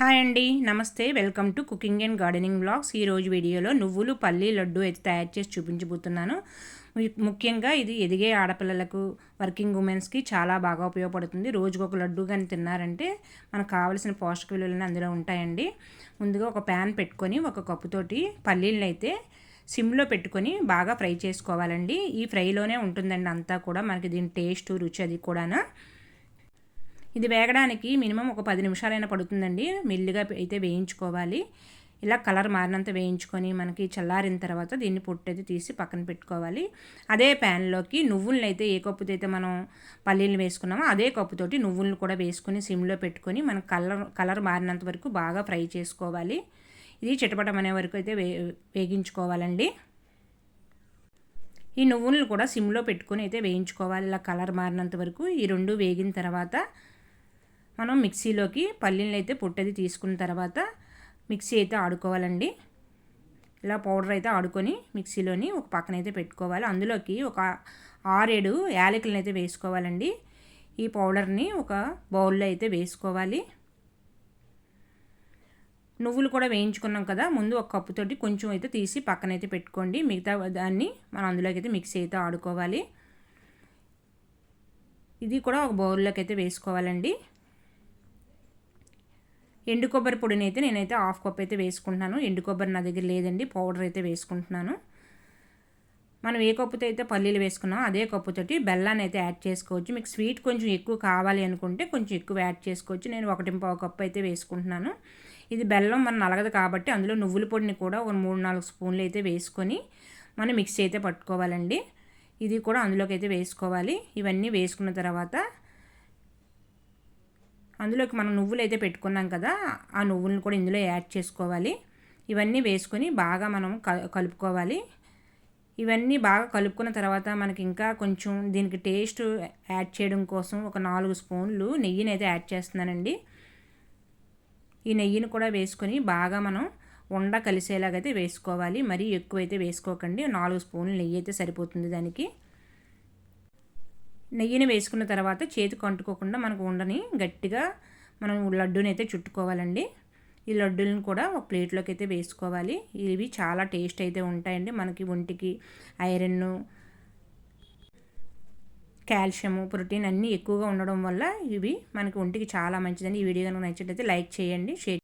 Hi అండి నమస్తే. Welcome to cooking and gardening blogs. ఈరోజు వీడియోలో నువ్వులు పల్లి లడ్డు అయితే తయారు చేసి చూపించబోతున్నాను. ముఖ్యంగా ఇది ఎదిగే ఆడపిల్లలకు వర్కింగ్ ఉమెన్స్కి చాలా బాగా ఉపయోగపడుతుంది. రోజుకు ఒక లడ్డు కానీ తిన్నారంటే మనకు కావలసిన పోషక విలువలు అందులో ఉంటాయండి. ముందుగా ఒక ప్యాన్ పెట్టుకొని ఒక కప్పుతోటి పల్లీలను అయితే సిమ్లో పెట్టుకొని బాగా ఫ్రై చేసుకోవాలండి. ఈ ఫ్రైలోనే ఉంటుందండి అంతా కూడా. మనకి దీని టేస్ట్ రుచి అది కూడానా. ఇది వేగడానికి మినిమం ఒక పది నిమిషాలైనా పడుతుందండి. మెల్లిగా అయితే వేయించుకోవాలి. ఇలా కలర్ మారినంత వేయించుకొని మనకి చల్లారిన తర్వాత దీన్ని పొట్టయితే తీసి పక్కన పెట్టుకోవాలి. అదే ప్యాన్లోకి నువ్వులను అయితే ఏ కప్పుతో అయితే మనం పల్లీలు వేసుకున్నామో అదే కప్పుతోటి నువ్వులను కూడా వేసుకొని సిమ్లో పెట్టుకొని మనం కలర్ కలర్ మారినంత వరకు బాగా ఫ్రై చేసుకోవాలి. ఇది చిటపటం అనే వరకు అయితే వే వేగించుకోవాలండి. ఈ నువ్వులను కూడా సిమ్లో పెట్టుకొని అయితే వేయించుకోవాలి. ఇలా కలర్ మారినంత వరకు ఈ రెండు వేగిన తర్వాత మనం మిక్సీలోకి పల్లీలను అయితే పొట్టది తీసుకున్న తర్వాత మిక్సీ అయితే ఆడుకోవాలండి. ఇలా పౌడర్ అయితే ఆడుకొని మిక్సీలోని ఒక పక్కన అయితే పెట్టుకోవాలి. అందులోకి ఒక ఆరేడు యాలకులను అయితే వేసుకోవాలండి. ఈ పౌడర్ని ఒక బౌల్లో అయితే వేసుకోవాలి. నువ్వులు కూడా వేయించుకున్నాం కదా ముందు ఒక కప్పుతోటి కొంచెం అయితే తీసి పక్కన అయితే పెట్టుకోండి. మిగతా దాన్ని మనం అందులోకి అయితే మిక్సీ అయితే ఆడుకోవాలి. ఇది కూడా ఒక బౌల్లోకి అయితే వేసుకోవాలండి. ఎండు కొబ్బరి పొడిని అయితే నేనైతే హాఫ్ కప్ అయితే వేసుకుంటున్నాను. ఎండు కొబ్బరి నా దగ్గర లేదండి పౌడర్ అయితే వేసుకుంటున్నాను. మనం ఏ కప్పుతో అయితే పల్లీలు వేసుకున్నాం అదే కప్పుతోటి బెల్లాన్ని అయితే యాడ్ చేసుకోవచ్చు. మీకు స్వీట్ కొంచెం ఎక్కువ కావాలి అనుకుంటే కొంచెం ఎక్కువ యాడ్ చేసుకోవచ్చు. నేను ఒకటి పావు కప్పు అయితే వేసుకుంటున్నాను. ఇది బెల్లం మనం నలగదు కాబట్టి అందులో నువ్వుల పొడిని కూడా ఒక మూడు నాలుగు స్పూన్లు అయితే వేసుకొని మనం మిక్సీ అయితే పట్టుకోవాలండి. ఇది కూడా అందులోకి అయితే వేసుకోవాలి. ఇవన్నీ వేసుకున్న తర్వాత అందులోకి మనం నువ్వులు అయితే పెట్టుకున్నాం కదా ఆ నువ్వులను కూడా ఇందులో యాడ్ చేసుకోవాలి. ఇవన్నీ వేసుకొని బాగా మనం కలుపుకోవాలి. ఇవన్నీ బాగా కలుపుకున్న తర్వాత మనకి ఇంకా కొంచెం దీనికి టేస్ట్ యాడ్ చేయడం కోసం ఒక నాలుగు స్పూన్లు నెయ్యిని అయితే యాడ్ చేస్తున్నానండి. ఈ నెయ్యిని కూడా వేసుకొని బాగా మనం ఉండ కలిసేలాగైతే వేసుకోవాలి. మరీ ఎక్కువైతే వేసుకోకండి. నాలుగు స్పూన్లు నెయ్యి అయితే సరిపోతుంది దానికి. నెయ్యిని వేసుకున్న తర్వాత చేతికి అంటుకోకుండా మనకు ఉండని గట్టిగా మనం లడ్డూని అయితే చుట్టుకోవాలండి. ఈ లడ్డూలను కూడా ఒక ప్లేట్లోకి అయితే వేసుకోవాలి. ఇవి చాలా టేస్ట్ అయితే ఉంటాయండి. మనకి ఒంటికి ఐరన్ కాల్షియము ప్రోటీన్ అన్నీ ఎక్కువగా ఉండడం వల్ల ఇవి మనకి ఒంటికి చాలా మంచిదండి. ఈ వీడియో కనుక నచ్చినట్లయితే లైక్ చేయండి షేర్